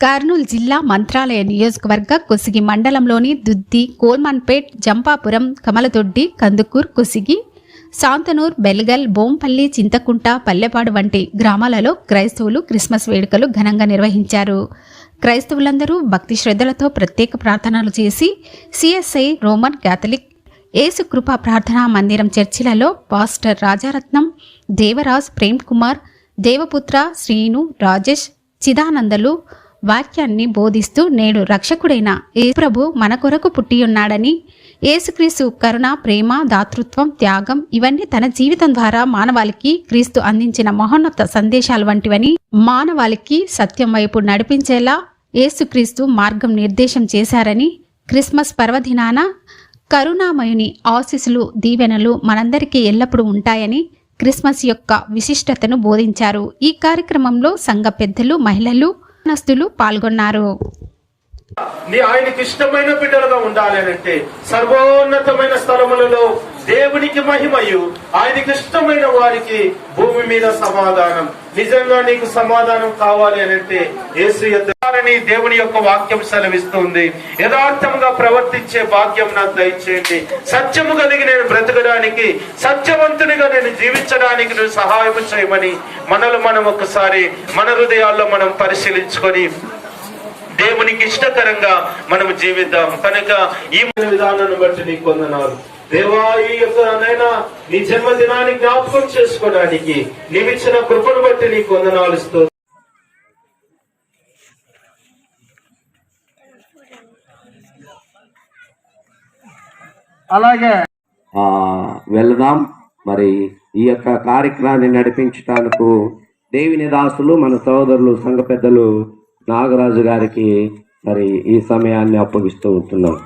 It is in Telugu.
కర్నూలు జిల్లా మంత్రాలయ నియోజకవర్గ కొసిగి మండలంలోని దుద్ది కోల్మన్పేట్ జంపాపురం కమలదొడ్డి కందుకూర్ కొసిగి శాంతనూర్ బెల్గల్ బోంపల్లి చింతకుంట పల్లెపాడు వంటి గ్రామాలలో క్రైస్తవులు క్రిస్మస్ వేడుకలు ఘనంగా నిర్వహించారు. క్రైస్తవులందరూ భక్తి శ్రద్ధలతో ప్రత్యేక ప్రార్థనలు చేసి సిఎస్ఐ రోమన్ క్యాథలిక్ ఏసుకృప కృపా ప్రార్థనా మందిరం చర్చిలలో పాస్టర్ రాజారత్నం దేవరాజ్ ప్రేమ్ కుమార్ దేవపుత్ర శ్రీను రాజేష్ చిదానందలు వాక్యాన్ని బోధిస్తూ నేడు రక్షకుడైన ప్రభు మన కొరకు పుట్టియున్నాడని ఏసుక్రీస్తు కరుణ ప్రేమ దాతృత్వం త్యాగం ఇవన్నీ తన జీవితం ద్వారా మానవాళికి క్రీస్తు అందించిన మహోన్నత సందేశాలు వంటివని మానవాళికి సత్యం వైపు నడిపించేలా ఏసుక్రీస్తు మార్గం నిర్దేశం చేశారని క్రిస్మస్ పర్వదినాన కరుణామయుని ఆశీస్సులు దీవెనలు మనందరికీ ఎల్లప్పుడూ ఉంటాయని క్రిస్మస్ యొక్క విశిష్టతను బోధించారు. ఈ కార్యక్రమంలో సంఘ పెద్దలు మహిళలు నస్తులు పాల్గొన్నారు. నీ ఆయనకి ఇష్టమైన బిడ్డలుగా ఉండాలి అంటే సర్వోన్నతమైన స్థలములలో దేవునికి మహిమయు ఆయనకి ఇష్టమైన వారికి భూమి మీద సమాధానం. నిజంగా నీకు సమాధానం కావాలి అని అంటే యేసు ఎద్దాలని దేవుని యొక్క వాక్యం సెలవిస్తుంది. యథార్థంగా ప్రవర్తించే భాగ్యం నాకు దయచేయండి. సత్యము కలిగి నేను బ్రతకడానికి సత్యవంతునిగా నేను జీవించడానికి నువ్వు సహాయం చేయమని మనలో మనం ఒకసారి మన హృదయాల్లో మనం పరిశీలించుకొని దేవునికి ఇష్టకరంగా మనం జీవిద్దాం. కనుక ఈ విధానాన్ని బట్టి నీకు కొందనాలు దేవా ఈ యొక్క నైనా నీ జన్మదినాన్ని జ్ఞాపకం చేసుకోవడానికి నీవిచ్చిన కృపను బట్టి నీకు వందనాలు అలాగే వెళ్దాం వెళదాం. మరి ఈ యొక్క కార్యక్రమాన్ని నడిపించటానికి దేవిని దాసులు మన సోదరులు సంఘ పెద్దలు నాగరాజు గారికి మరి ఈ సమయాన్ని అప్పగిస్తూ ఉంటున్నాం.